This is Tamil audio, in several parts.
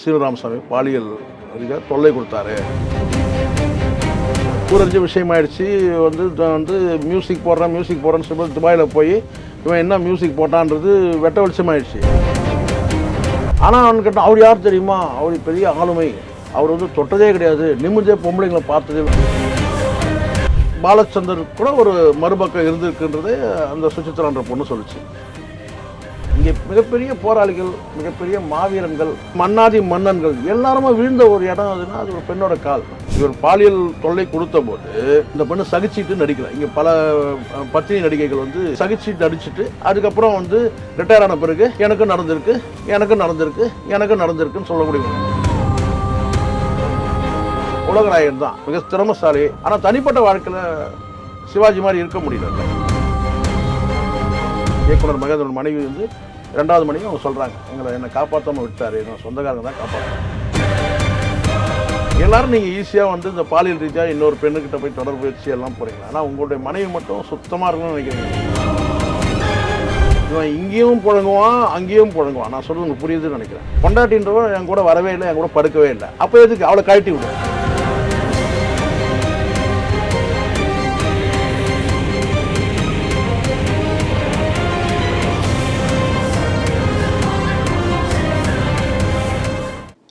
சீனிவாராமசாமி பாலியல் ரீதியா தொல்லை கொடுத்தாரு. ஊரறிஞ்ச விஷயமாயிடுச்சு. வந்து வந்து மியூசிக் போடுறேன் மியூசிக் போடுறேன்னு சொல்லி துபாயில் போய் இவன் என்ன மியூசிக் போட்டான்றது வெட்ட வெளிச்சமாயிடுச்சு. ஆனால் அவனு கேட்டால் அவர் யார் தெரியுமா? அவர் பெரிய ஆளுமை. அவர் வந்து தொட்டதே கிடையாது. நிமிர்ந்தே பொம்பளைங்களை பார்த்ததே. பாலச்சந்தர் கூட ஒரு மறுபக்கம் இருந்திருக்குன்றதே அந்த சுசித்ரான்ற பொண்ணு சொல்லுச்சு. இங்கே மிகப்பெரிய போராளிகள் மிகப்பெரிய மாவீரன்கள் மன்னாதி மன்னன்கள் எல்லாருமே விழுந்த ஒரு இடம் அதுன்னா அது ஒரு பெண்ணோட கால். இவர் பாலியல் தொல்லை கொடுத்த போது இந்த பெண்ணு சகிச்சிட்டு நடிக்கல இங்கே பல அஹ், பத்தினி நடிகைகள் வந்து சகிச்சிட்டு நடிச்சுட்டு அதுக்கப்புறம் வந்து ரிட்டையர் ஆன பிறகு எனக்கும் நடந்திருக்கு எனக்கும் நடந்திருக்கு எனக்கும் நடந்திருக்குன்னு சொல்ல முடியும் உலகநாயகன் தான். மிக திறமசாலி. ஆனால் தனிப்பட்ட வாழ்க்கையில் சிவாஜி மாதிரி இருக்க முடியல. இயக்குனர் மகேந்திரன் மனைவி வந்து ரெண்டாவது மனைவி அவங்க சொல்கிறாங்க எங்களை என்னை காப்பாற்றாமல் விட்டார். என் சொந்தக்காரங்க தான் காப்பாற்றுறாங்க எல்லாரும் நீங்கள் ஈஸியாக வந்து இந்த பாலியல் ரீதியாக இன்னொரு பெண்ணுக்கிட்ட போய் தொடர்பு வச்சு எல்லாம் போகிறீங்க ஆனால் உங்களுடைய மனைவி மட்டும் சுத்தமாக இருக்கணும்னு நினைக்கிறீங்க. இவன் இங்கேயும் புழங்குவான் அங்கேயும் புழங்குவான். நான் சொல்கிறது உங்களுக்கு புரியுதுன்னு நினைக்கிறேன். பொண்டாட்டின்றவன் என் கூட வரவே இல்லை என் கூட படுக்கவே இல்லை. அப்போ எதுக்கு? அவளை கழட்டி விடுவேன்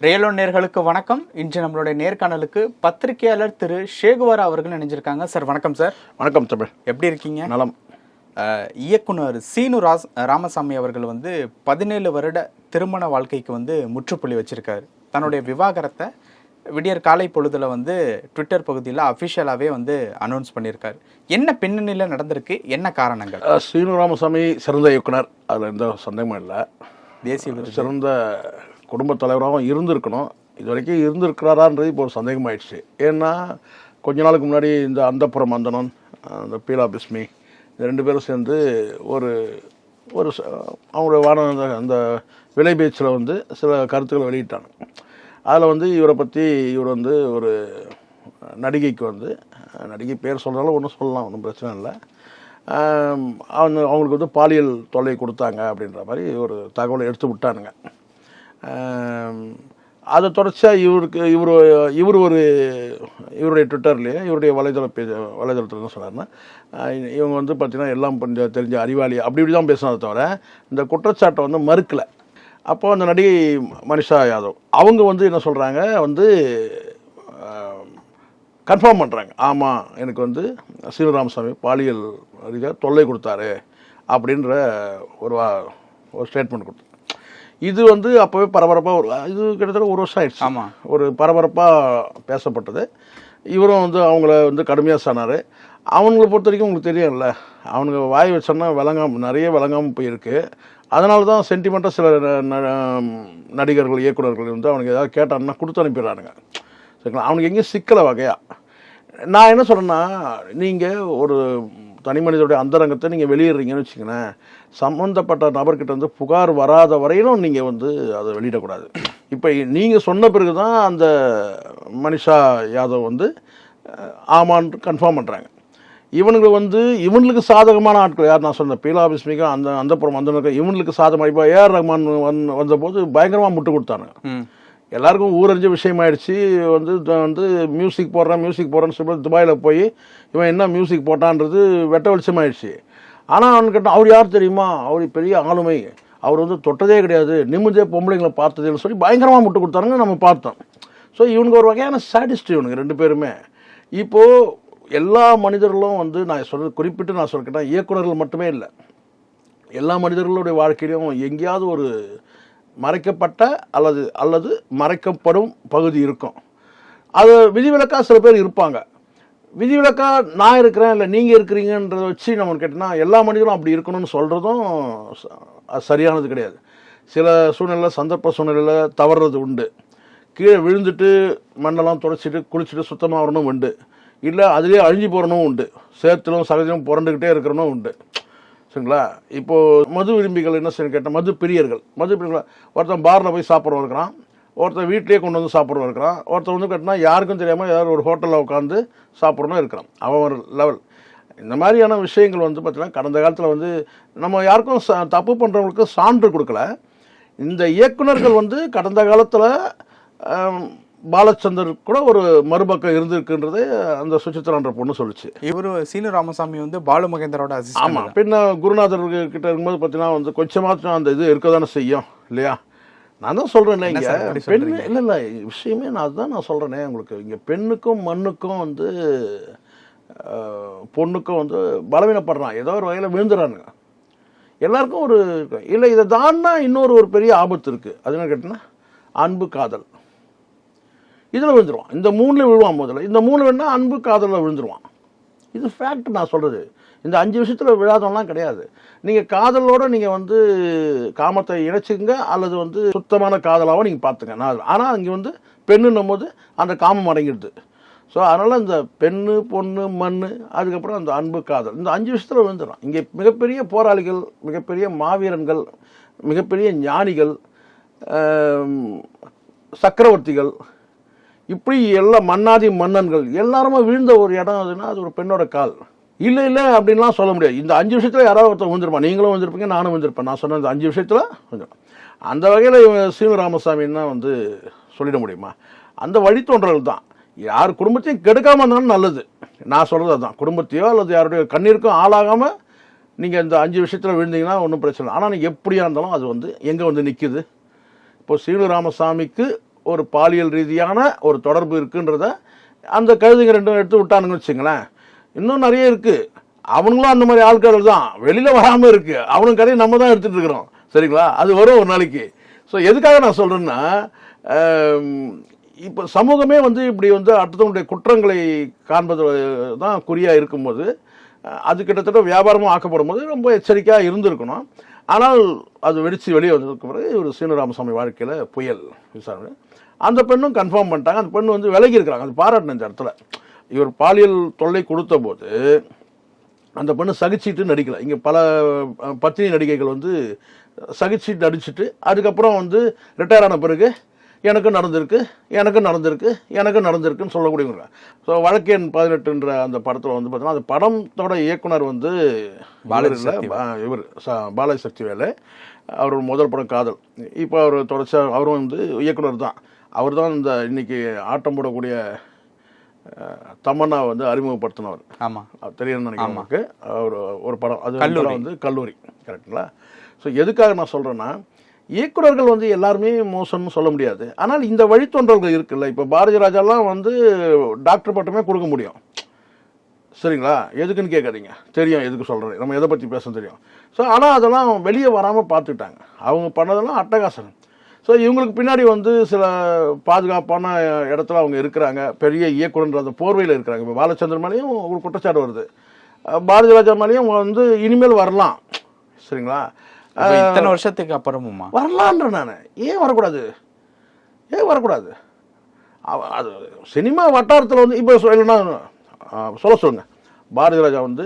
ரியலோ நேர்களுக்கு வணக்கம். இன்று நம்மளுடைய நேர்காணலுக்கு பத்திரிகையாளர் திரு ஷேகுவாரா அவர்கள் இணைஞ்சிருக்காங்க. சார் வணக்கம் சார். வணக்கம் தமிழ் எப்படி இருக்கீங்க? நலம். இயக்குனர் சீனு ராஸ் ராமசாமி அவர்கள் வந்து பதினேழு வருட திருமண வாழ்க்கைக்கு வந்து முற்றுப்புள்ளி வச்சிருக்காரு. தன்னுடைய விவாகரத்தை விடியற் காலை பொழுதுல வந்து ட்விட்டர் பகுதியில் அஃபிஷியலாகவே வந்து அனௌன்ஸ் பண்ணியிருக்காரு என்ன பின்னணியில் நடந்திருக்கு? என்ன காரணங்கள்? சீனு ராமசாமி சிறந்த இயக்குனர். அதில் எந்த சந்தேகமும் இல்லை. தேசிய சிறந்த குடும்பத் தலைவராகவும் இருந்திருக்கணும். இது வரைக்கும் இருந்திருக்கிறாரான்றது இப்போ ஒரு சந்தேகமாயிடுச்சு. ஏன்னா கொஞ்ச நாளுக்கு முன்னாடி இந்த அந்தப்புறம் அந்தனன் அந்த பீலா பிஸ்மி இந்த ரெண்டு பேரும் சேர்ந்து ஒரு ஒரு ச- அவங்களுடைய வான அந்த அந்த விலை பேச்சில் வந்து சில கருத்துக்களை வெளியிட்டாங்க. அதில் வந்து இவரை பற்றி இவர் வந்து ஒரு நடிகைக்கு வந்து நடிகை பேர் சொல்கிறாலும் ஒன்றும் சொல்லலாம் ஒன்றும் பிரச்சனை இல்லை. அவங்க அவங்களுக்கு வந்து பாலியல் தொல்லை கொடுத்தாங்க அப்படின்ற மாதிரி ஒரு தகவலை எடுத்து விட்டானுங்க. அதை தொடர்ச்சியாக இவருக்கு இவர் இவர் ஒரு இவருடைய ட்விட்டர்லேயே இவருடைய வலைதள பே வலைதளத்தில் என்ன சொன்னார்னா இவங்க வந்து பார்த்திங்கன்னா எல்லாம் கொஞ்சம் தெரிஞ்ச அறிவாளி அப்படி இப்படி தான் பேசினதை தவிர இந்த குற்றச்சாட்டை வந்து மறுக்கலை. அப்போது அந்த நடிகை மனிஷா யாதவ் அவங்க வந்து என்ன சொல்கிறாங்க வந்து கன்ஃபார்ம் பண்ணுறாங்க ஆமாம் எனக்கு வந்து சீனிவாராமசாமி பாலியல் ரீதியாக தொல்லை கொடுத்தாரு அப்படின்ற ஒரு வா- ஒரு ஸ்டேட்மெண்ட் கொடுத்து இது வந்து அப்போவே பரபரப்பாக ஒரு இது கிட்டத்தட்ட ஒரு வருஷம் ஆயிடுச்சு. ஆமா. ஒரு பரபரப்பாக பேசப்பட்டது. இவரும் வந்து அவங்கள வந்து கடுமையாக சொன்னார் அவங்கள பொறுத்த வரைக்கும் உங்களுக்கு தெரியும்ல அவனுங்க வாய் வச்சோன்னா விளங்காம நிறைய விளங்காமல் போயிருக்கு. அதனால தான் சென்டிமெண்ட்டாக சில நடிகர்கள் இயக்குனர்கள் வந்து அவனுக்கு ஏதாவது கேட்டான்னா கொடுத்து அனுப்பிடுறானுங்க. சரிங்களா? அவனுக்கு எங்கேயும் சிக்கலை வகையா. நான் என்ன சொல்கிறேன்னா நீங்கள் ஒரு தனி மனிதனுடைய அந்தரங்கத்தை நீங்கள் வெளியிடுறீங்கன்னு வச்சுக்கங்களேன் சம்மந்தப்பட்ட நபர்கிட்ட வந்து புகார் வராத வரையிலும் நீங்கள் வந்து அதை வெளியிடக்கூடாது. இப்போ நீங்கள் சொன்ன பிறகு தான் அந்த மனிஷா யாதவ் வந்து ஆமான்னு கன்ஃபார்ம் பண்ணுறாங்க இவனுக்கு வந்து இவனுக்கு சாதகமான ஆட்கள் யார்? நான் சொன்ன பீலா பிஸ்மிகா அந்த அந்த புறம் அந்த இவனுக்கு சாதகமாக இப்போ ஏஆர் ரஹ்மான் வந்த வந்தபோது பயங்கரமாக முட்டு கொடுத்தானுங்க. எல்லாருக்கும் ஊரறிஞ்ச விஷயமாயிடுச்சு. வந்து வந்து மியூசிக் போடுறேன் மியூசிக் போடுறேன்னு சொல்லி துபாயில் போய் இவன் என்ன மியூசிக் போட்டான்றது வெட்ட வெளிச்சமாயிடுச்சு. ஆனால் அவனு கேட்டால் அவர் யார் தெரியுமா? அவர் பெரிய ஆளுமை. அவர் வந்து தொட்டதே கிடையாது. நிமிர்ந்தே பொம்பளைங்களை பார்த்ததுன்னு சொல்லி பயங்கரமாக முட்டு கொடுத்தாருங்க நம்ம பார்த்தோம். ஸோ இவனுக்கு ஒரு வகையான சாடிஸ்ட் இவனுக்கு ரெண்டு பேருமே. இப்போது எல்லா மனிதர்களும் வந்து நான் சொல்கிறது குறிப்பிட்டு நான் சொல்லிக்கிட்டேன் இயக்குனர்கள் மட்டுமே இல்லை. எல்லா மனிதர்களுடைய வாழ்க்கையிலும் எங்கேயாவது ஒரு மறைக்கப்பட்ட அல்லது அல்லது மறைக்கப்படும் பகுதி இருக்கும். அது விதிவிலக்காக சில பேர் இருப்பாங்க. விதிவிலக்காக நான் இருக்கிறேன் இல்லை நீங்கள் இருக்கிறீங்கன்றத வச்சு நம்ம கேட்டோம்னா எல்லா மனிதரும் அப்படி இருக்கணும்னு சொல்கிறதும் சரியானது கிடையாது. சில சூழ்நிலை சந்தர்ப்ப சூழ்நிலையில் தவறுறது உண்டு. கீழே விழுந்துட்டு மண்ணெல்லாம் துடைச்சிட்டு குளிச்சுட்டு சுத்தமாக வரணும் உண்டு. இல்லை அதுலேயே அழிஞ்சு போகிறனும் உண்டு. சேத்திலும் சகஜமும் புரண்டுக்கிட்டே இருக்கிறனும் உண்டு. சரிங்களா? இப்போது மது விரும்பிகள் என்ன செய்யணும் கேட்டால் மது பிரியர்கள். மது பிரியர்கள் ஒருத்தன் பாரில் போய் சாப்பிட்றவன் இருக்கிறான். ஒருத்தன் வீட்லேயே கொண்டு வந்து சாப்பிட்றவன் இருக்கிறான். ஒருத்தன் வந்து கேட்டினா யாருக்கும் தெரியாமல் ஏதாவது ஒரு ஹோட்டலில் உட்காந்து சாப்பிட்றவனும் இருக்கிறான். அவன் ஒரு லெவல் இந்த மாதிரியான விஷயங்கள் வந்து பார்த்திங்கன்னா கடந்த காலத்தில் வந்து நம்ம யாருக்கும் ச- தப்பு பண்ணுறவங்களுக்கு சான்று கொடுக்கல. இந்த இயக்குனர்கள் வந்து கடந்த காலத்தில் பாலச்சந்தர் கூட ஒரு மறுபக்கம் இருந்திருக்குன்றதே அந்த சுசித்ரான்ற பொண்ணு சொல்லுச்சு. இவரு சீனு ராமசாமி வந்து பாலு மகேந்திரோட ஆமாம் பின்ன குருநாதர் கிட்ட இருக்கும்போது பார்த்தீங்கன்னா வந்து கொஞ்சமாச்சும் அந்த இது இருக்க தானே செய்யும் இல்லையா? நான் தான் சொல்கிறேனே இங்கே. பெண்? இல்லை இல்லை விஷயமே நான் அதுதான் நான் சொல்கிறேனே உங்களுக்கு. இங்கே பெண்ணுக்கும் மண்ணுக்கும் வந்து பொண்ணுக்கும் வந்து பலவீனப்படுறான். ஏதோ ஒரு வகையில் விழுந்துறானுங்க. எல்லாருக்கும் ஒரு இல்லை இதை தான்னா இன்னொரு ஒரு பெரிய ஆபத்து இருக்குது அது என்ன கேட்டிங்கன்னா அன்பு காதல். இதில் விழுந்துருவான். இந்த மூணில் விழுவான் முதல்ல. இந்த மூணு வேணா அன்பு காதலில் விழுந்துருவான். இது ஃபேக்ட் நான் சொல்கிறது இந்த அஞ்சு விஷயத்தில் விழாதவன்லாம் கிடையாது. நீங்கள் காதலோட நீங்கள் வந்து காமத்தை இணைச்சிங்க அல்லது வந்து சுத்தமான காதலாகவும் நீங்கள் பார்த்துங்க. நான் ஆனால் இங்கே வந்து பெண்ணுன்னும் போது அந்த காமம் அடங்கிடுது. ஸோ அதனால் இந்த பெண்ணு பொண்ணு மண் அதுக்கப்புறம் அந்த அன்பு காதல் இந்த அஞ்சு விஷயத்தில் விழுந்துடும் இங்கே மிகப்பெரிய போராளிகள் மிகப்பெரிய மாவீரன்கள் மிகப்பெரிய ஞானிகள் சக்கரவர்த்திகள் இப்படி எல்லா மன்னாதி மன்னன்கள் எல்லாருமே விழுந்த ஒரு இடம் அதுன்னா அது ஒரு பெண்ணோட கால். இல்லை இல்லை அப்படின்லாம் சொல்ல முடியாது. இந்த அஞ்சு விஷயத்தில் யாராவது ஒருத்தர் விழுந்திருப்பான் நீங்களும் வந்திருப்பீங்க நானும் வந்திருப்பேன் நான் சொன்ன இந்த அஞ்சு விஷயத்தில் கொஞ்சம் அந்த வகையில் இவன் சீனு ராமசாமின்னா வந்து சொல்லிட முடியுமா? அந்த வழித்தோன்றல் தான். யார் குடும்பத்தையும் கெடுக்காமல் இருந்தாலும் நல்லது. நான் சொல்கிறது அதுதான் குடும்பத்தையோ அல்லது யாருடைய கண்ணீருக்கும் ஆளாகாமல் நீங்கள் இந்த அஞ்சு விஷயத்தில் விழுந்தீங்கன்னா ஒன்றும் பிரச்சனை இல்லை. ஆனால் நீங்கள் எப்படியா இருந்தாலும் அது வந்து எங்கே வந்து நிற்குது இப்போ சீனு ராமசாமிக்கு ஒரு பாலியல் ரீதியான ஒரு தொடர்பு இருக்குன்றத அந்த கழுதுங்க ரெண்டும் எடுத்து விட்டானுங்கன்னு வச்சுங்களேன். இன்னும் நிறைய இருக்குது அவனுங்களும் அந்த மாதிரி ஆட்கள் தான். வெளியில் வராமல் இருக்குது அவனுங்க கதையை நம்ம தான் எடுத்துகிட்டு இருக்கிறோம். சரிங்களா? அது வரும் ஒரு நாளைக்கு. ஸோ எதுக்காக நான் சொல்கிறேன்னா இப்போ சமூகமே வந்து இப்படி வந்து அடுத்தவனுடைய குற்றங்களை காண்பது தான் குறியாக இருக்கும்போது அது கிட்டத்தட்ட வியாபாரமும் ஆக்கப்படும் போது ரொம்ப எச்சரிக்கையாக இருந்திருக்கணும். ஆனால் அது வெடித்து வெளியே வந்ததுக்கு பிறகு ஒரு சீனராமசாமி வாழ்க்கையில் புயல் விசாரணை. அந்த பெண்ணும் கன்ஃபார்ம் பண்ணிட்டாங்க. அந்த பெண்ணு வந்து விலகி இருக்கிறாங்க. அது பாராட்டின இந்த இடத்துல. இவர் பாலியல் தொல்லை கொடுத்த போது அந்த பொண்ணு சகிச்சிட்டு நடிக்கல. இங்கே பல பத்தினி நடிகைகள் வந்து சகிச்சிட்டு நடிச்சிட்டு அதுக்கப்புறம் வந்து ரிட்டையர் ஆன பிறகு எனக்கும் நடந்திருக்கு எனக்கும் நடந்திருக்கு எனக்கும் நடந்திருக்குன்னு சொல்லக்கூடியவங்க. ஸோ வழக்கு எண் பதினெட்டுன்ற அந்த படத்தில் வந்து பார்த்தீங்கன்னா அந்த படத்தோட இயக்குனர் வந்து இவர் பாலாஜி சக்திவேலு. அவரோட முதல் படம் காதல். இப்போ அவர் தொடர்ச்சியாக அவரும் வந்து இயக்குனர் தான். அவர் தான் இந்த இன்னைக்கு ஆட்டம் போடக்கூடிய தமன்னா வந்து அறிமுகப்படுத்தினவர். ஆமா. அது தெரியும்னு நினைக்கிறேன் நமக்கு ஒரு ஒரு படம். அது கல்லூரி. வந்து கல்லூரி. கரெக்டுங்களா ஸோ எதுக்காக நான் சொல்கிறேன்னா இயக்குனர்கள் வந்து எல்லாருமே மோசம்னு சொல்ல முடியாது. ஆனால் இந்த வழித்தோன்றல்கள் இருக்குல்ல. இப்போ பாரதி ராஜாலாம் வந்து டாக்டர் பட்டமே கொடுக்க முடியும். சரிங்களா? எதுக்குன்னு கேட்காதீங்க. தெரியும் எதுக்கு சொல்கிறேன் நம்ம எதை பற்றி பேச தெரியும். ஸோ ஆனால் அதெல்லாம் வெளியே வராமல் பார்த்துக்கிட்டாங்க. அவங்க பண்ணதெல்லாம் அட்டகாசம். ஸோ இவங்களுக்கு பின்னாடி வந்து சில பாதுகாப்பான இடத்துல அவங்க இருக்கிறாங்க. பெரிய இயக்குனர் அந்த போர்வையில் இருக்கிறாங்க. இப்போ பாலச்சந்திரன் மேலேயும் ஒரு குற்றச்சாட்டு வருது. பாரதி ராஜா மேலேயும் வந்து இனிமேல் வரலாம். சரிங்களா? இத்தனை வருஷத்துக்கு அப்புறமுமா? வரலான்ற நான். ஏன் வரக்கூடாது? ஏன் வரக்கூடாது? அது சினிமா வட்டாரத்தில் வந்து இப்போ சொல்லணும்னா சொல்ல சொல்லுங்க. பாரதி ராஜா வந்து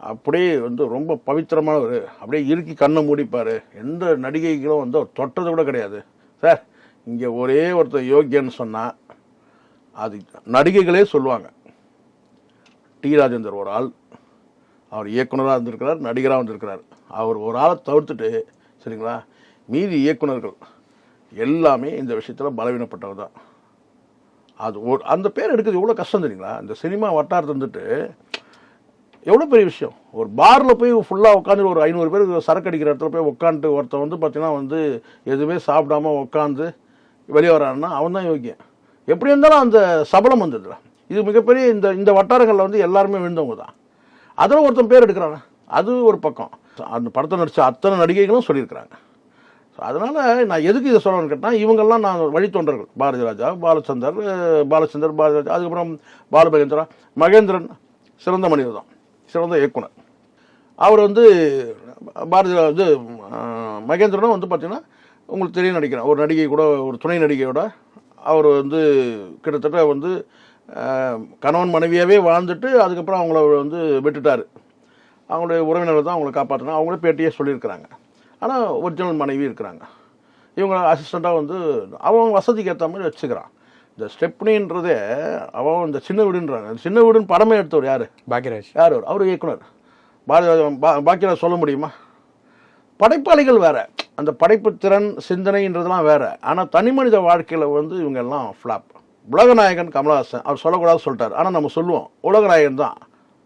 அப்படியே வந்து ரொம்ப பவித்திரமானவர். அப்படியே இறுக்கி கண்ணை மூடிப்பார். எந்த நடிகைகளும் வந்து அவர் தொட்டது கூட கிடையாது. சார் இங்கே ஒரே ஒருத்தர் யோக்கியன்னு சொன்னால் அது நடிகைகளே சொல்லுவாங்க. டி. ராஜேந்தர் ஒரு ஆள். அவர் இயக்குனராக இருந்திருக்கிறார் நடிகராக வந்திருக்கிறார். அவர் ஒரு ஆளை தவிர்த்துட்டு சரிங்களா மீதி இயக்குனர்கள் எல்லாமே இந்த விஷயத்தில் பலவீனப்பட்டவர் தான் அது ஒரு அந்த பேர் எடுக்கிறது எவ்வளோ கஷ்டம் தெரியுங்களா? இந்த சினிமா வட்டாரத்தை வந்துட்டு எவ்வளோ பெரிய விஷயம்? ஒரு பாரில் போய் ஃபுல்லாக உட்காந்து ஒரு ஐநூறு பேர் சரக்கு அடிக்கிற இடத்துல போய் உட்காந்துட்டு ஒருத்தன் வந்து பார்த்தீங்கன்னா வந்து எதுவுமே சாப்பிடாம உட்காந்து வெளியே வரான்னா அவன் தான் யோக்கியம் எப்படி இருந்தாலும் அந்த சபலம் வந்ததுல. இது மிகப்பெரிய இந்த இந்த வட்டாரங்களில் வந்து எல்லாருமே விழுந்தவங்க தான். அதில் ஒருத்தன் பேர் எடுக்கிறாங்க அது ஒரு பக்கம். அந்த படத்தை நடித்த அத்தனை நடிகைகளும் சொல்லியிருக்கிறாங்க. ஸோ அதனால் நான் எதுக்கு இதை சொல்லணும்னு கேட்டால் இவங்கெல்லாம் நான் வழித்தொண்டர்கள் பாரதி ராஜா பாலச்சந்தர் பாலச்சந்தர் பாரதி ராஜா அதுக்கப்புறம் பாலமகேந்திரா மகேந்திரன் சிறந்த மனிதர் தான் சிறந்த இயக்குனர். அவர் வந்து பாரதி வந்து மகேந்திரனும் வந்து பார்த்தீங்கன்னா உங்களுக்கு தெரியும் நடிக்கிறார் ஒரு நடிகை கூட ஒரு துணை நடிகையோட அவர் வந்து கிட்டத்தட்ட வந்து கணவன் மனைவியாகவே வாழ்ந்துட்டு அதுக்கப்புறம் அவங்கள வந்து விட்டுட்டார். அவங்களுடைய உறவினர்கள் தான் அவங்கள காப்பாற்றினா அவங்களே பேட்டியே சொல்லியிருக்கிறாங்க. ஆனால் ஒரிஜினல் மனைவி இருக்கிறாங்க. இவங்க அசிஸ்டண்ட்டாக வந்து அவங்க வசதிக்கு ஏற்ற மாதிரி வச்சுக்கிறான். இந்த ஸ்டெப்னின்றதே அவன் இந்த சின்ன வீடுன்றாங்க சின்ன வீடுன்னு படமே எடுத்தவர் யார்? பாக்யராஜ். யார்? அவர் அவர் இயக்குனர் பாக்கியராஜ் சொல்ல முடியுமா? படைப்பாளிகள் வேற. அந்த படைப்பு திறன் சிந்தனைன்றதெல்லாம் வேற. ஆனால் தனி மனித வாழ்க்கையில் வந்து இவங்க எல்லாம் ஃப்ளாப் உலகநாயகன் கமலஹாசன் அவர் சொல்லக்கூடாது சொல்லிட்டார். ஆனால் நம்ம சொல்லுவோம் உலகநாயகன் தான்.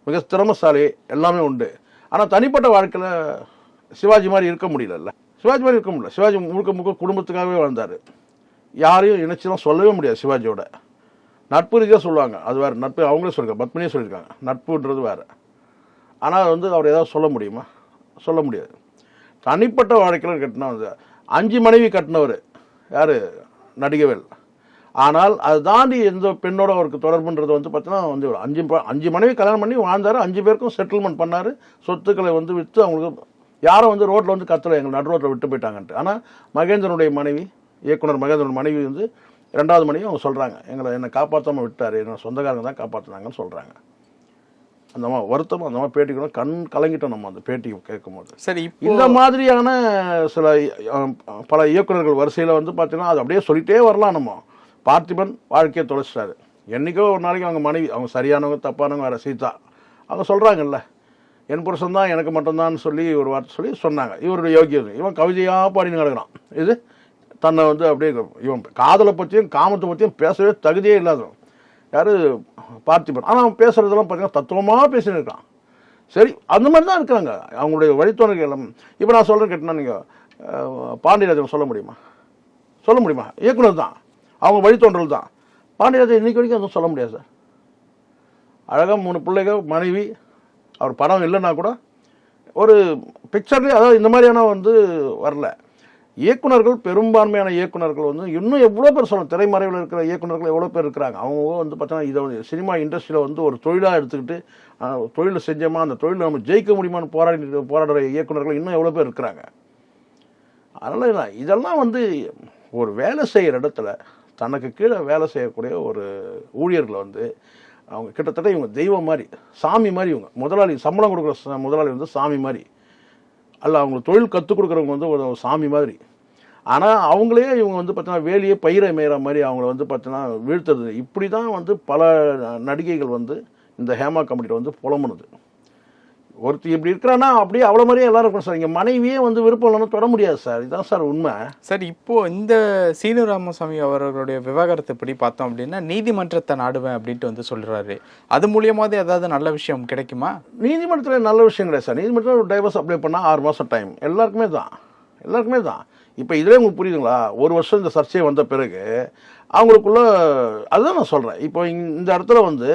மிக திறமசாலி எல்லாமே உண்டு. ஆனால் தனிப்பட்ட வாழ்க்கையில் சிவாஜி மாதிரி இருக்க முடியலல்ல. சிவாஜி மாதிரி இருக்க முடியல. சிவாஜி முழுக்க முழுக்க குடும்பத்துக்காகவே வாழ்ந்தார். யாரையும் இணைச்சுலாம் சொல்லவே முடியாது சிவாஜியோட. நட்பு ரீதியாக சொல்லுவாங்க. அது வேறு நட்பு அவங்களே சொல்லியிருக்காங்க பத்மினியே சொல்லியிருக்காங்க நட்புன்றது வேறு. ஆனால் வந்து அவர் ஏதாவது சொல்ல முடியுமா? சொல்ல முடியாது. தனிப்பட்ட வாழ்க்கையில் கட்டினா வந்து அஞ்சு மனைவி கட்டினவர் யார்? நடிகவேல். ஆனால் அதை தாண்டி எந்த பெண்ணோட அவருக்கு தொடர்புன்றது வந்து பார்த்தீங்கன்னா வந்து அஞ்சு அஞ்சு மனைவி கல்யாணம் பண்ணி வாழ்ந்தார் அஞ்சு பேருக்கும் செட்டில்மெண்ட் பண்ணார் சொத்துக்களை வந்து விற்று அவங்களுக்கு யாரும் வந்து ரோட்டில் வந்து கத்தலை எங்கள் நடு ரோட்டில் விட்டு போயிட்டாங்கன்ட்டு. ஆனால் மகேந்திரனுடைய மனைவி இயக்குனர் மகேந்திரன் மனைவி வந்து ரெண்டாவது மனைவி அவங்க சொல்கிறாங்க எங்களை என்னை காப்பாற்றாமல் விட்டார். என்ன சொந்தக்காரங்க தான் காப்பாற்றினாங்கன்னு சொல்கிறாங்க அந்த மாதிரி வருத்தம் அந்த மாதிரி பேட்டி கூட கண் கலங்கிட்டோம் நம்ம அந்த பேட்டி கேட்கும்போது. சரி இந்த மாதிரியான சில பல இயக்குனர்கள் வரிசையில் வந்து பார்த்தீங்கன்னா அது அப்படியே சொல்லிட்டே வரலாம் நம்ம. பார்த்திபன் வாழ்க்கையை தொலைச்சிட்டாரு. என்னைக்கோ ஒரு நாளைக்கு அவங்க மனைவி அவங்க சரியானவங்க தப்பானவங்க வேற சீதா அவங்க சொல்கிறாங்கல்ல என் புருஷன் தான் எனக்கு மட்டும்தான் சொல்லி ஒரு வார்த்தை சொல்லி சொன்னாங்க. இவருடைய யோகியம் இவன் கவிதையாக பாடின்னு கிடக்குறான். இது தன்னை வந்து அப்படியே இவன் காதலை பற்றியும் காமத்தை பற்றியும் பேசவே தகுதியே இல்லாதவன் யார்? பார்த்திபன். ஆனால் அவன் பேசுகிறதெல்லாம் பார்த்தீங்கன்னா தத்துவமாக பேசின்னு இருக்கான் சரி அந்த மாதிரி தான் இருக்கிறாங்க. அவங்களுடைய வழித்தோணர்கள் எல்லாம். இப்போ நான் சொல்கிறேன் கேட்டினா நீங்கள் பாண்டியராஜன் சொல்ல முடியுமா? சொல்ல முடியுமா? இயக்குனர் தான். அவங்க வழித்தோன்றல் தான். பாண்டியராஜன் இன்றைக்கி வரைக்கும் எதுவும் சொல்ல முடியாது சார். அழகாக மூணு பிள்ளைகள் மனைவி அவர் படம் இல்லைன்னா கூட ஒரு பிக்சர்லேயே அதாவது இந்த மாதிரியான வந்து வரல. இயக்குனர்கள் பெரும்பான்மையான இயக்குனர்கள் வந்து இன்னும் எவ்வளோ பேர் சொல்லணும் திரைமறைவில் இருக்கிற இயக்குனர்கள் எவ்வளோ பேர் இருக்கிறாங்க? அவங்க வந்து பார்த்தோன்னா இதை வந்து சினிமா இண்டஸ்ட்ரியில் வந்து ஒரு தொழிலாக எடுத்துக்கிட்டு தொழிலில் செஞ்சோமா அந்த தொழில் நம்ம ஜெயிக்க முடியுமான்னு போராடி போராடுற இயக்குனர்கள் இன்னும் எவ்வளோ பேர் இருக்கிறாங்க? அதனால் இதெல்லாம் வந்து ஒரு வேலை செய்கிற இடத்துல தனக்கு கீழே வேலை செய்யக்கூடிய ஒரு ஊழியர்களை வந்து அவங்க கிட்டத்தட்ட இவங்க தெய்வம் மாதிரி சாமி மாதிரி இவங்க முதலாளி சம்பளம் கொடுக்குற ச- முதலாளி வந்து சாமி மாதிரி அல்ல அவங்க தொழில் கற்றுக் கொடுக்குறவங்க வந்து ஒரு சாமி மாதிரி. ஆனால் அவங்களே இவங்க வந்து பார்த்தீங்கன்னா வேலியே பயிரை மேயிற மாதிரி அவங்கள வந்து பார்த்தீங்கன்னா வீழ்த்துறது. இப்படி தான் வந்து பல நடிகைகள் வந்து இந்த ஹேமா கமிட்டியில் வந்து புலம்புனது. ஒருத்தி இப்படி இருக்கிறான்னா அப்படியே அவ்வளோ மாதிரியே எல்லாரும் இருக்கணும் சார். இங்கே மனைவியே வந்து விருப்பம் இல்லைன்னா தொட முடியாது சார். இதுதான் சார் உண்மை. சார் இப்போ இந்த சீனு ராமசாமி அவர்களுடைய விவாகரத்தை படி பார்த்தோம் அப்படின்னா நீதிமன்றத்தை நாடுவேன் அப்படின்ட்டு வந்து சொல்றாரு. அது மூலியமாவது ஏதாவது நல்ல விஷயம் கிடைக்குமா? நீதிமன்றத்தில் நல்ல விஷயம் கிடையாது சார். நீதிமன்றத்தில் ஒரு டைவர்ஸ் அப்ளை பண்ணால் ஆறு மாதம் டைம் எல்லாருக்குமே தான். எல்லாருக்குமே தான். இப்போ இதிலே உங்களுக்கு புரியுதுங்களா? ஒரு வருஷம் இந்த சர்ச்சை வந்த பிறகு அவங்களுக்குள்ள அதுதான் நான் சொல்கிறேன் இப்போ இந்த இடத்துல வந்து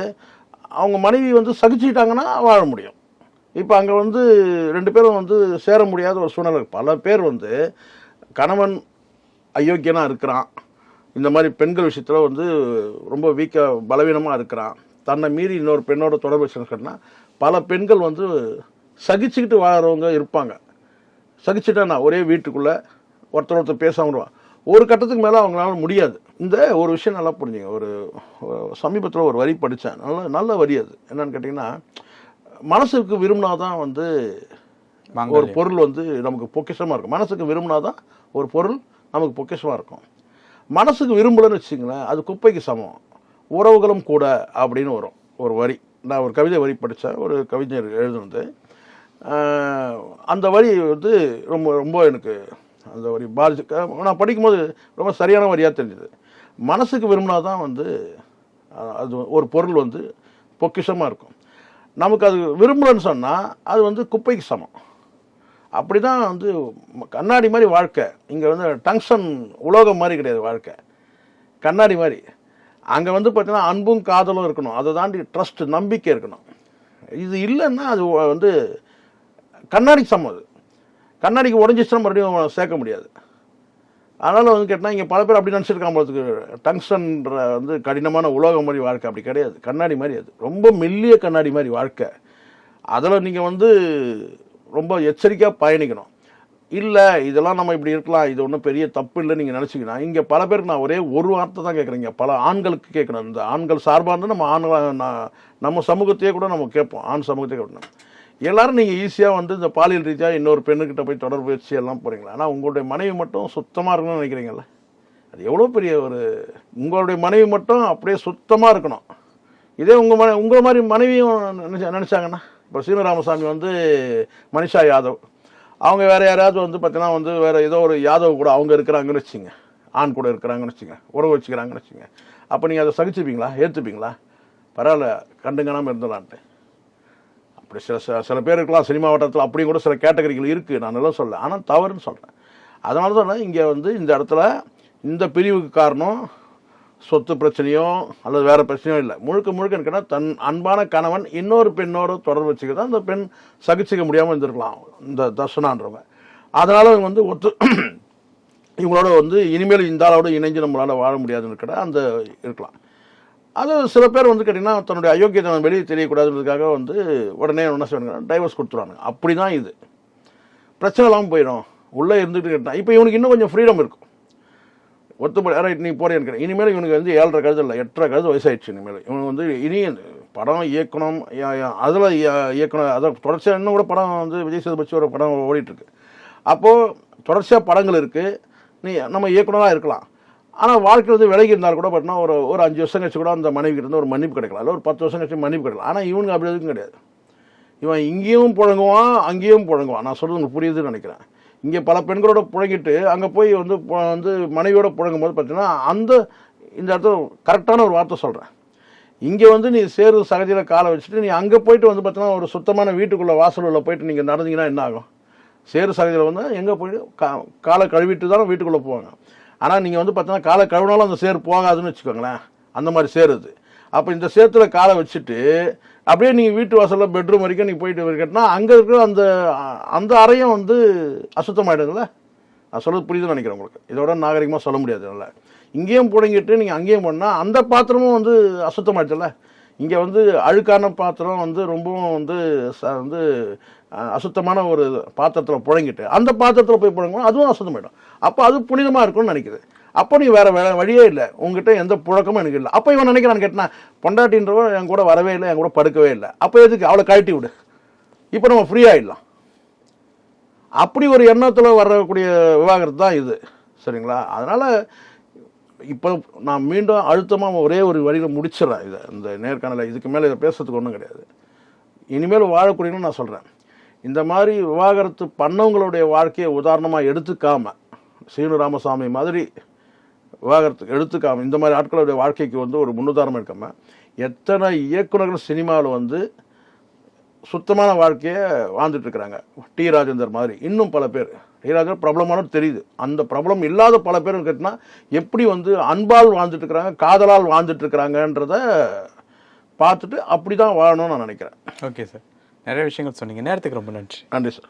அவங்க மனைவி வந்து சகிச்சுக்கிட்டாங்கன்னா வாழ முடியும். இப்போ அங்கே வந்து ரெண்டு பேரும் வந்து சேர முடியாத ஒரு சூழ்நிலை பல பேர் வந்து கணவன் அயோக்கியனாக இருக்கிறான். இந்த மாதிரி பெண்கள் விஷயத்தில் வந்து ரொம்ப வீக்காக பலவீனமாக இருக்கிறான். தன்னை மீறி இன்னொரு பெண்ணோட தொடர்பு வச்சுருக்கேன்னா பல பெண்கள் வந்து சகிச்சுக்கிட்டு வாழறவங்க இருப்பாங்க. சகிச்சுட்டா ஒரே வீட்டுக்குள்ளே ஒருத்தர் ஒருத்தர் பேசாம வருவான். ஒரு கட்டத்துக்கு மேலே அவங்களால முடியாது. இந்த ஒரு விஷயம் நல்லா புரிஞ்சுங்க. ஒரு சமீபத்தில் ஒரு வரி படித்தேன் நல்ல நல்ல வரி அது. என்னன்னு கேட்டிங்கன்னா மனசுக்கு விரும்பினா தான் வந்து ஒரு. பொருள் வந்து நமக்கு பொக்கிஷமாக இருக்கும். மனசுக்கு விரும்பினா தான் ஒரு பொருள் நமக்கு பொக்கிஷமாக இருக்கும். மனசுக்கு விரும்பலன்னு வச்சுங்களேன் அது குப்பைக்கு சமம். உறவுகளும் கூட அப்படின்னு வரும். ஒரு வரி. நான் ஒரு கவிதை வரி படித்தேன் ஒரு கவிஞர் எழுதுனது. அந்த வரி வந்து ரொம்ப ரொம்ப எனக்கு அந்த வரி பாதிச்சு நான் படிக்கும்போது ரொம்ப சரியான வரியாக தெரிஞ்சுது மனசுக்கு விரும்பினா தான் வந்து அது ஒரு பொருள் வந்து பொக்கிஷமாக இருக்கும். நமக்கு அது விரும்பலன்னு சொன்னால் அது வந்து குப்பைக்கு சமம். அப்படி தான் வந்து கண்ணாடி மாதிரி வாழ்க்கை. இங்கே வந்து டங்ஷன் உலோகம் மாதிரி கிடையாது வாழ்க்கை. கண்ணாடி மாதிரி. அங்கே வந்து பார்த்திங்கன்னா அன்பும் காதலும் இருக்கணும். அதை தாண்டி ட்ரஸ்ட் நம்பிக்கை இருக்கணும். இது இல்லைன்னா அது வந்து கண்ணாடி சமம் அது. கண்ணாடிக்கு உடஞ்சிச்சுன்னா மறுபடியும் சேர்க்க முடியாது. அதனால் வந்து கேட்டால் இங்கே பல பேர் அப்படி நினச்சிருக்காங்க போகிறதுக்கு டங்ஷன்ற வந்து கடினமான உலோகம் மாதிரி வாழ்க்கை அப்படி கிடையாது. கண்ணாடி மாதிரி அது. ரொம்ப மெல்லிய கண்ணாடி மாதிரி வாழ்க்கை. அதில் நீங்கள் வந்து ரொம்ப எச்சரிக்கையாக பயணிக்கணும். இல்லை இதெல்லாம் நம்ம இப்படி இருக்கலாம். இது ஒன்றும் பெரிய தப்பு இல்லை நீங்கள் நினச்சிக்கணும் இங்கே பல பேருக்கு நான் ஒரே ஒரு வார்த்தை தான் கேட்குறீங்க பல ஆண்களுக்கு கேட்கணும் இந்த ஆண்கள் சார்பாக இருந்து நம்ம ஆண்களாக நம்ம சமூகத்தையே கூட நம்ம கேட்போம். ஆண் சமூகத்தையே கேட்கணும் எல்லாரும் நீங்கள் ஈஸியாக வந்து இந்த பாலியல் ரீதியாக இன்னொரு பெண்ணுக்கிட்ட போய் தொடர்பு வச்சு எல்லாம் போகிறீங்களா ஆனால் உங்களுடைய மனைவி மட்டும் சுத்தமாக இருக்கணும்னு நினைக்கிறீங்கல்ல? அது எவ்வளோ பெரிய ஒரு உங்களுடைய மனைவி மட்டும் அப்படியே சுத்தமாக இருக்கணும். இதே உங்கள் மனை உங்கள் மாதிரி மனைவியும் நினச்சா நினச்சாங்கன்னா இப்போ சீனராமசாமி வந்து மனிஷா யாதவ். அவங்க வேறு யாராவது வந்து பார்த்தீங்கன்னா வந்து வேறு ஏதோ ஒரு யாதவ் கூட அவங்க இருக்கிறாங்கன்னு வச்சுங்க. ஆண் கூட இருக்கிறாங்கன்னு வச்சுங்க. உறவு வச்சுக்கிறாங்கன்னு வச்சுங்க. அப்போ நீங்கள் அதை சகிச்சுப்பீங்களா? ஏற்றுப்பீங்களா பரவாயில்ல கண்டுங்கனாமல் இருந்தலான்ட்டு அப்படி சில சில சில பேர் இருக்கலாம் சினிமா வட்டத்தில் அப்படியும் கூட சில கேட்டகரிகள் இருக்குது நான் நல்லா சொல்ல ஆனால் தவறுன்னு சொல்கிறேன் அதனால தான் இங்கே வந்து இந்த இடத்துல இந்த பிரிவுக்கு காரணம் சொத்து பிரச்சனையோ அல்லது வேறு பிரச்சனையோ இல்லை. முழுக்க முழுக்க எனக்கு தன் அன்பான கணவன் இன்னொரு பெண்ணோடு தொடர்பு வச்சுக்கிட்டு அந்த பெண் சகிச்சிக்க முடியாமல் இருந்திருக்கலாம். இந்த தர்ஷனான்றவங்க அதனால் இவங்க வந்து ஒத்து இவங்களோட வந்து இனிமேல் இந்த ஆளோட இணைஞ்சு நம்மளால் வாழ முடியாதுன்னு கூட அந்த இருக்கலாம். அது சில பேர் வந்து கேட்டிங்கன்னா தன்னுடைய அயோக்கியத்தை வெளியே தெரியக்கூடாதுன்றதுக்காக வந்து உடனே என்ன செய்வாங்க டைவர்ஸ் கொடுத்துருவாங்க அப்படி தான் இது. பிரச்சனை இல்லாமல் போயிடும். உள்ளே இருந்துகிட்டு கேட்டான் இப்போ இவனுக்கு இன்னும் கொஞ்சம் ஃப்ரீடம் இருக்கும். ஒத்துப்படி ரைட் நீ போறேன்னு இருக்கிறேன் இனிமேல் இவனுக்கு வந்து ஏழரை கழுது இல்லை எட்டரை கழுது வயசாயிடுச்சு இனிமேல். இவனுக்கு வந்து இனி படம் இயக்கணும் அதில் இயக்கணும் அதை தொடர்ச்சியாக இன்னும் கூட படம் வந்து விஜய் சேதுபதி ஒரு படம் ஓடிட்டுருக்கு அப்போது தொடர்ச்சியாக படங்கள் இருக்குது நீ நம்ம இயக்குனராக இருக்கலாம். ஆனால் வாழ்க்கை வந்து விலகி இருந்தால் கூட பார்த்தீங்கன்னா ஒரு ஒரு அஞ்சு வருஷம் கழிச்சு கூட அந்த மனைவி கிட்ட ஒரு மன்னிப்பு கிடைக்கலாம் இல்லை ஒரு பத்து வருஷம் கழிச்சு மன்னிப்பு கிடைக்கலாம் ஆனால் இவனுக்கு அப்படி எதுவும் கிடையாது. இவன் இங்கேயும் புழங்குவான் அங்கேயும் புழங்குவான். நான் சொல்கிறது உங்களுக்கு புரியுதுன்னு நினைக்கிறேன். இங்கே பல பெண்களோட புழங்கிட்டு அங்கே போய் வந்து வந்து மனைவியோட புழங்கும் போது பார்த்தீங்கன்னா அந்த இந்த இடத்துல கரெக்டான ஒரு வார்த்தை சொல்கிறேன் இங்கே வந்து நீ சேரு சகதியில் காலை வச்சுட்டு நீ அங்கே போயிட்டு வந்து பார்த்தீங்கன்னா ஒரு சுத்தமான வீட்டுக்குள்ளே வாசல் உள்ள போயிட்டு நீங்கள் நடந்தீங்கன்னா என்ன ஆகும்? சேரு சகதியில் வந்து எங்கே போயிட்டு கா காலை கழுவிட்டு தானே வீட்டுக்குள்ளே போவாங்க. ஆனால் நீங்கள் வந்து பார்த்தீங்கன்னா காலை கழுவினாலும் அந்த சேர் போகாதுன்னு வச்சுக்கோங்களேன். அந்த மாதிரி சேருது அப்போ இந்த சேத்துல காலை வச்சுட்டு அப்படியே நீங்கள் வீட்டு வாசலில் பெட்ரூம் வரைக்கும் நீங்கள் போயிட்டு கேட்டினா அங்கே இருக்கிற அந்த அந்த அறையும் வந்து அசுத்தமாயிடுங்கள நான் சொல்கிறது புரியுதுன்னு நினைக்கிறேன் உங்களுக்கு. இதோட நாகரிகமாக சொல்ல முடியாது நல்லா இங்கேயும் புடங்கிட்டு நீங்கள் அங்கேயும் போனால் அந்த பாத்திரமும் வந்து அசுத்தமாயிடுச்சுல்ல இங்கே வந்து அழுக்கான பாத்திரம் வந்து ரொம்பவும் வந்து ச- வந்து அசுத்தமான ஒரு பாத்திரத்தில் புழங்கிட்டு அந்த பாத்திரத்தில் போய் புழங்கணும் அதுவும் அசுத்தமாயிடும் அப்போ அது புனிதமாக இருக்கும்னு நினைக்குது. அப்போ நீ வேறு வேறு வழியே இல்லை. உங்ககிட்ட எந்த புழக்கமும் எனக்கு இல்லை. அப்போ இவன் நினைக்கிறான் கேட்டனா பொண்டாட்டின்றவன் என் கூட வரவே இல்லை என் கூட படுக்கவே இல்லை. அப்போ எதுக்கு? அவளை கழட்டி விடு. இப்போ நம்ம ஃப்ரீ ஆயிடலாம். அப்படி ஒரு எண்ணத்தில் வரக்கூடிய விவாகரத்து தான் இது. சரிங்களா? அதனால் இப்போ நான் மீண்டும் அழுத்தமாக ஒரே ஒரு வழியில் முடிச்சிடறேன் இதை. இந்த நேர்காணலை இதுக்கு மேலே இதை பேசுறதுக்கு ஒன்றும் கிடையாது. இனிமேல் வாழக்கூடியன்னு நான் சொல்கிறேன் இந்த மாதிரி விவாகரத்து பண்ணவங்களுடைய வாழ்க்கையை உதாரணமாக எடுத்துக்காம சீனு ராமசாமி மாதிரி விவாகரத்துக்கு எடுத்துக்காம இந்த மாதிரி ஆட்களுடைய வாழ்க்கைக்கு வந்து ஒரு முன்னுதாரணம் எடுக்காம எத்தனை இயக்குனர்கள் சினிமாவில் வந்து சுத்தமான வாழ்க்கையை வாழ்ந்துட்டுருக்கிறாங்க டி ராஜேந்தர் மாதிரி இன்னும் பல பேர். டி ராஜேந்தர் பிரபலமான தெரியுது. அந்த பிரபலம் இல்லாத பல பேர் கேட்டினா எப்படி வந்து அன்பால் வாழ்ந்துட்டு இருக்கிறாங்க காதலால் வாழ்ந்துட்டுருக்கிறாங்கன்றத பார்த்துட்டு அப்படி தான் வாழணும்னு நான் நினைக்கிறேன். Okay sir. நிறைய விஷயங்கள் சொன்னீங்க. நேரத்துக்கு ரொம்ப நன்றி. நன்றி சார்.